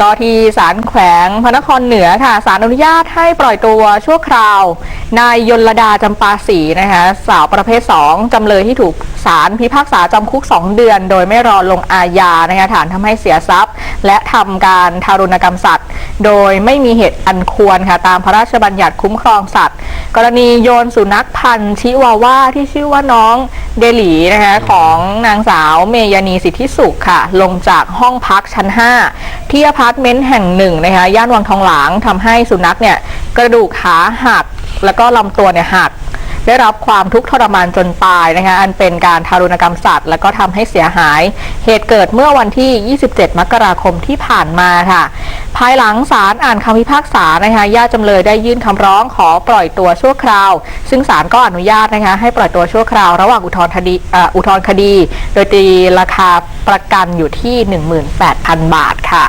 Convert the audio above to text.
ก็ที่ศาลแขวงพระนครเหนือค่ะศาลอนุญาตให้ปล่อยตัวชั่วคราวนายยลดาจำปาศรีนะคะสาวประเภท 2 จำเลยที่ถูกศาลพิพากษาจำคุก 2 เดือน โดยไม่รอลงอาญานะคะฐานทำให้เสียทรัพย์ และทำการทารุณกรรมสัตว์ โดยไม่มีเหตุอันควรค่ะตามพระราชบัญญัติคุ้มครองสัตว์ กรณีโยนสุนัขพันธุ์ชิวาว่าที่ชื่อว่าน้องเดลีนะคะของนางสาวเมยานีสิทธิสุขค่ะ ลงจากห้องพักชั้น 5 ที่อพาร์ตเมนต์แห่งหนึ่งนะคะย่านวังทองหลางทำให้สุนัขเนี่ยกระดูกขาหักแล้วก็ลำตัวเนี่ยหักได้รับความทุกข์ทรมานจนตายนะคะอันเป็นการทารุณกรรมสัตว์ แล้วก็ทำให้เสียหาย เหตุเกิดเมื่อวันที่ 27 มกราคมที่ผ่านมาค่ะ ภายหลังศาลอ่านคำพิพากษานะคะญาติจำเลยได้ยื่นคำร้องขอปล่อยตัวชั่วคราว ซึ่งศาลก็อนุญาตนะคะให้ปล่อยตัวชั่วคราวระหว่างอุทธรณ์คดีอุทธรณ์คดี โดยตีราคาประกันอยู่ที่ 18,000 บาทค่ะ